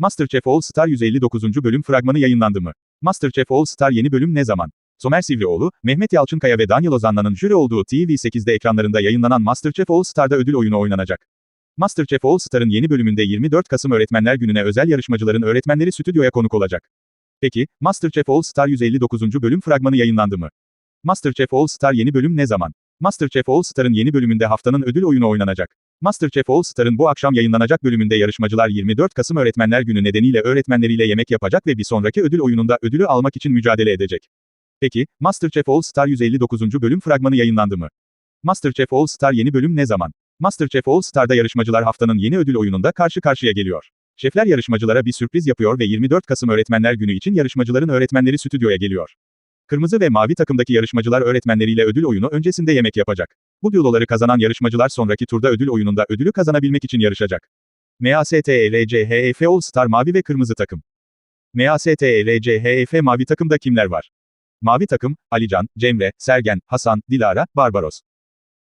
MasterChef All Star 159. bölüm fragmanı yayınlandı mı? MasterChef All Star yeni bölüm ne zaman? Somer Sivrioğlu, Mehmet Yalçınkaya ve Daniel Ozanla'nın jüri olduğu TV8'de ekranlarında yayınlanan MasterChef All Star'da ödül oyunu oynanacak. MasterChef All Star'ın yeni bölümünde 24 Kasım Öğretmenler Günü'ne özel yarışmacıların öğretmenleri stüdyoya konuk olacak. Peki, MasterChef All Star 159. bölüm fragmanı yayınlandı mı? MasterChef All Star yeni bölüm ne zaman? MasterChef All Star'ın yeni bölümünde haftanın ödül oyunu oynanacak. MasterChef All Star'ın bu akşam yayınlanacak bölümünde yarışmacılar 24 Kasım Öğretmenler Günü nedeniyle öğretmenleriyle yemek yapacak ve bir sonraki ödül oyununda ödülü almak için mücadele edecek. Peki, MasterChef All Star 159. bölüm fragmanı yayınlandı mı? MasterChef All Star yeni bölüm ne zaman? MasterChef All Star'da yarışmacılar haftanın yeni ödül oyununda karşı karşıya geliyor. Şefler yarışmacılara bir sürpriz yapıyor ve 24 Kasım Öğretmenler Günü için yarışmacıların öğretmenleri stüdyoya geliyor. Kırmızı ve mavi takımdaki yarışmacılar öğretmenleriyle ödül oyunu öncesinde yemek yapacak. Bu düelloları kazanan yarışmacılar sonraki turda ödül oyununda ödülü kazanabilmek için yarışacak. MASTERCHEF All Star mavi ve kırmızı takım. MASTERCHEF mavi takımda kimler var? Mavi takım, Alican, Cemre, Sergen, Hasan, Dilara, Barbaros.